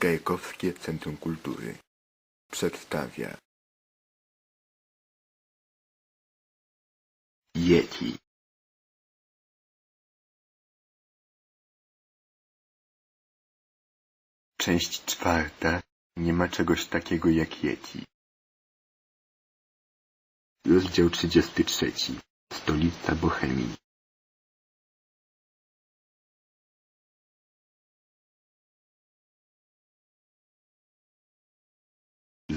Gajkowskie Centrum Kultury przedstawia Yeti. Część czwarta. Nie ma czegoś takiego jak Yeti. Rozdział 33 Stolica Bohemii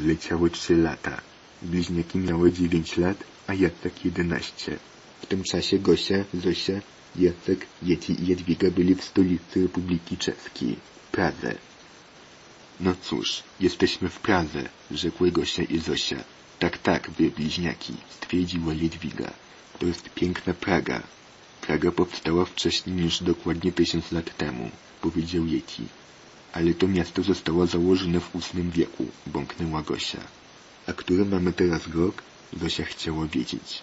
Leciały trzy lata. Bliźniaki miały dziewięć lat, a Jacek jedenaście. W tym czasie Gosia, Zosia, Jacek, Yeti i Jadwiga byli w stolicy Republiki Czeskiej, Pradze. No cóż, jesteśmy w Pradze, rzekły Gosia i Zosia. Tak, tak, wy bliźniaki, stwierdziła Jadwiga. To jest piękna Praga. Praga powstała wcześniej niż dokładnie tysiąc lat temu, powiedział Yeti. Ale to miasto zostało założone w ósmym wieku, bąknęła Gosia. A który mamy teraz rok? Zosia chciała wiedzieć.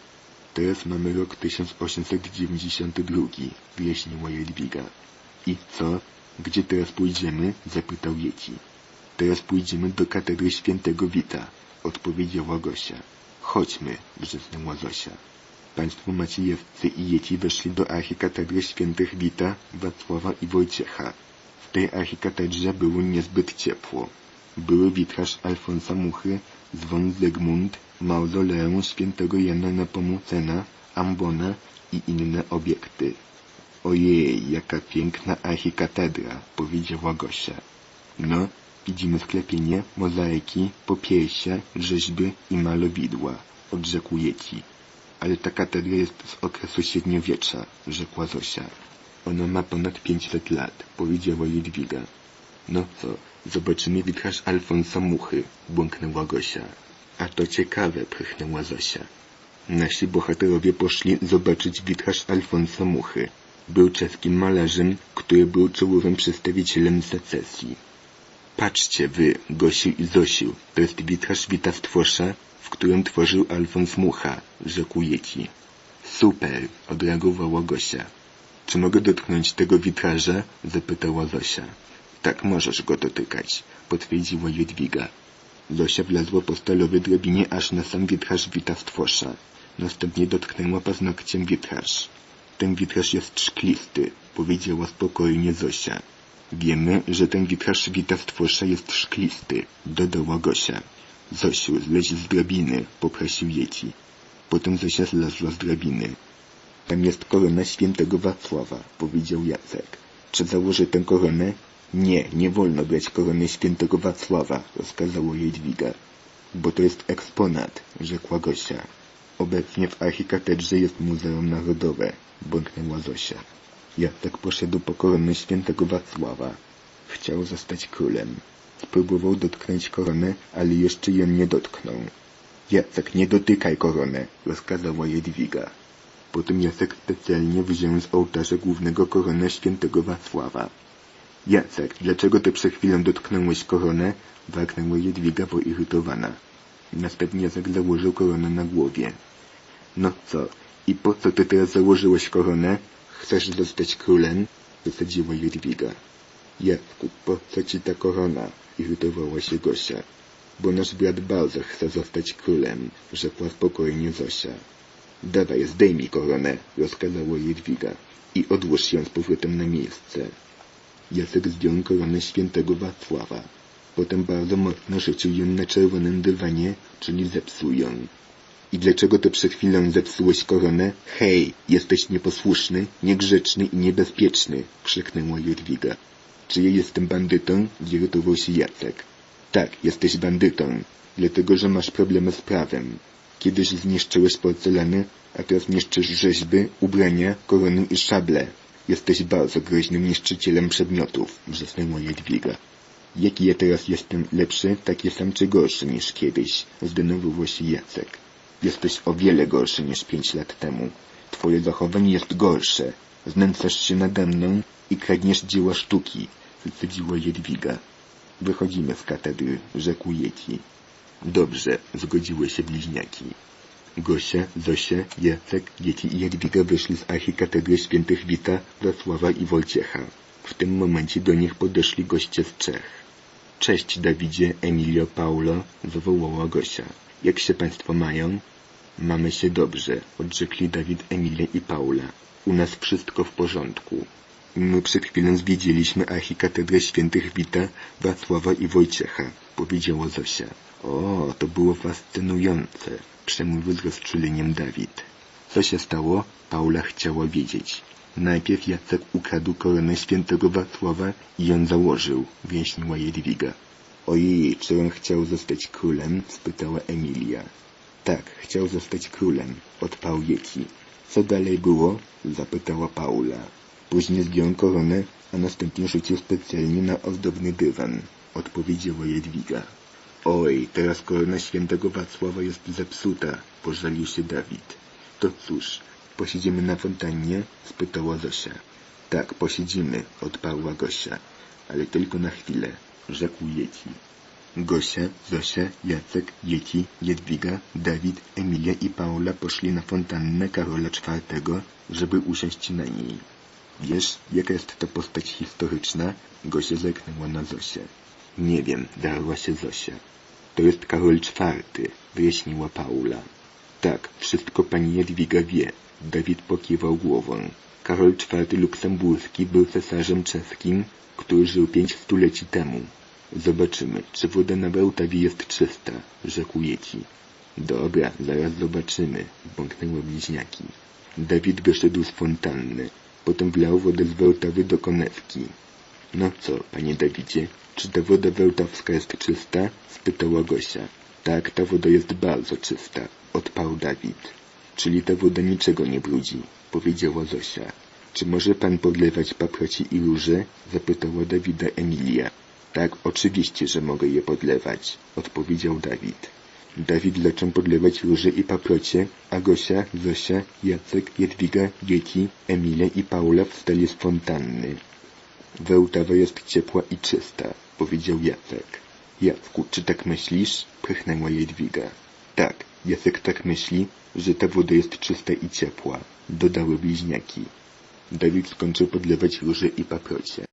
Teraz mamy rok 1892, wyjaśniła Jadwiga. I co? Gdzie teraz pójdziemy? zapytał Yeti. Teraz pójdziemy do katedry świętego Wita, odpowiedziała Gosia. Chodźmy, wrzasnęła Zosia. Państwo Maciejewcy i Yeti weszli do archikatedry świętych Wita, Wacława i Wojciecha. Tej archikatedrze było niezbyt ciepło. Były witraż Alfonsa Muchy, dzwon Zygmunt, mauzoleum świętego Jana Nepomucena, ambona i inne obiekty. Ojej, jaka piękna archikatedra, powiedziała Gosia. No, widzimy sklepienie, mozaiki, popiersie, rzeźby i malowidła, odrzekł Yeti. Ale ta katedra jest z okresu średniowiecza, rzekła Zosia. Ona ma ponad pięćset lat, powiedziała Jadwiga. No co, zobaczymy witraż Alfonsa Muchy, błąknęła Gosia. A to ciekawe, prychnęła Zosia. Nasi bohaterowie poszli zobaczyć witraż Alfonsa Muchy. Był czeskim malarzem, który był czołowym przedstawicielem secesji. Patrzcie wy, Gosiu i Zosiu, to jest witraż Wita Stwosza, w którym tworzył Alfons Mucha, rzekł Yeti. Super, odreagowała Gosia. Czy mogę dotknąć tego witraża? zapytała Zosia. Tak możesz go dotykać, potwierdziła Jadwiga. Zosia wlazła po stalowej drabinie aż na sam witraż Wita. Następnie dotknęła paznokciem witraż. Ten witraż jest szklisty, powiedziała spokojnie Zosia. Wiemy, że ten witraż Wita jest szklisty, dodała Gosia. Zosiu, zleź z drabiny, poprosił Yeti. Potem Zosia zlazła z drabiny. Tam jest korona świętego Wacława, powiedział Jacek. Czy założę tę koronę? Nie, nie wolno brać korony świętego Wacława, rozkazała Jadwiga. Bo to jest eksponat, rzekła Gosia. Obecnie w archikatedrze jest Muzeum Narodowe, bąknęła Zosia. Jacek poszedł po koronę świętego Wacława. Chciał zostać królem. Spróbował dotknąć koronę, ale jeszcze ją nie dotknął. Jacek, nie dotykaj koronę, rozkazała Jadwiga. Potem Jacek specjalnie wziął z ołtarza głównego koronę świętego Wacława. Jacek, dlaczego ty przed chwilą dotknąłeś koronę? Warknęła Jadwiga poirytowana. Następnie Jacek założył koronę na głowie. No co, i po co ty teraz założyłeś koronę? Chcesz zostać królem? Zasadziła Jadwiga. Jacku, po co ci ta korona? Irytowała się Gosia. Bo nasz brat bardzo chce zostać królem, rzekła spokojnie Zosia. Dawaj, zdejmij koronę, rozkazała Jadwiga i odłóż ją z powrotem na miejsce. Jacek zdjął koronę świętego Wacława. Potem bardzo mocno rzucił ją na czerwonym dywanie, czyli zepsuł ją. I dlaczego to przed chwilą zepsułeś koronę? Hej, jesteś nieposłuszny, niegrzeczny i niebezpieczny, krzyknęła Jadwiga. Czy ja jestem bandytą? zirytował się Jacek. Tak, jesteś bandytą, dlatego że masz problemy z prawem. Kiedyś zniszczyłeś porcelany, a teraz niszczysz rzeźby, ubrania, korony i szable. Jesteś bardzo groźnym niszczycielem przedmiotów, wrzasnęła Jadwiga. Jaki ja teraz jestem lepszy, taki sam czy gorszy niż kiedyś, zdenerwował się Jacek. Jesteś o wiele gorszy niż pięć lat temu. Twoje zachowanie jest gorsze. Znęcasz się nade mną i kradniesz dzieła sztuki, wycedziła Jadwiga. Wychodzimy z katedry, rzekł Yeti. Dobrze, zgodziły się bliźniaki. Gosia, Zosia, Jacek, Yeti i Jadwiga wyszli z archikatedry świętych Wita, Wacława i Wojciecha. W tym momencie do nich podeszli goście z Czech. Cześć Dawidzie, Emilio, Paulo, zawołała Gosia. Jak się państwo mają? Mamy się dobrze, odrzekli Dawid, Emilia i Paula. U nas wszystko w porządku. My przed chwilą zwiedziliśmy archikatedrę świętych Wita, Wacława i Wojciecha, powiedziała Zosia. O, to było fascynujące, przemówił z rozczuleniem Dawid. Co się stało? Paula chciała wiedzieć. Najpierw Jacek ukradł koronę świętego Wacława i ją założył, wyjaśniła Jedwiga. Ojej, czy on chciał zostać królem? spytała Emilia. Tak, chciał zostać królem, odparł Yeti. Co dalej było? zapytała Paula. Później zdjął koronę, a następnie rzucił specjalnie na ozdobny dywan, odpowiedziała Jedwiga. Oj, teraz korona świętego Wacława jest zepsuta, pożalił się Dawid. To cóż, posiedzimy na fontannie? spytała Zosia. Tak, posiedzimy, odparła Gosia, ale tylko na chwilę, rzekł Yeti. Gosia, Zosia, Jacek, Yeti, Jedwiga, Dawid, Emilia i Paula poszli na fontannę Karola IV, żeby usiąść na niej. Wiesz, jaka jest to postać historyczna? Gosia zerknęła na Zosię. Nie wiem, darła się Zosia. To jest Karol IV, wyjaśniła Paula. Tak, wszystko pani Jadwiga wie. Dawid pokiwał głową. Karol IV Luksemburski był cesarzem czeskim, który żył pięć stuleci temu. Zobaczymy, czy woda na Bełtawie jest czysta, rzekł Yeti. Dobra, zaraz zobaczymy, bąknęły bliźniaki. Dawid wyszedł z fontanny. Potem wlał wodę z Bełtawy do konewki. No co, panie Dawidzie, czy ta woda wełtawska jest czysta? spytała Gosia. Tak, ta woda jest bardzo czysta, odparł Dawid. Czyli ta woda niczego nie brudzi, powiedziała Zosia. Czy może pan podlewać paproci i róże? zapytała Dawida Emilia. Tak, oczywiście, że mogę je podlewać, odpowiedział Dawid. Dawid zaczął podlewać róże i paprocie, a Gosia, Zosia, Jacek, Jedwiga, Dzieci, Emilia i Paula wstali z fontanny. Wełtawa jest ciepła i czysta, powiedział Jacek. Jacku, czy tak myślisz? Prychnęła Jedwiga. Tak, Jacek tak myśli, że ta woda jest czysta i ciepła, dodały bliźniaki. Dawid skończył podlewać róże i paprocie.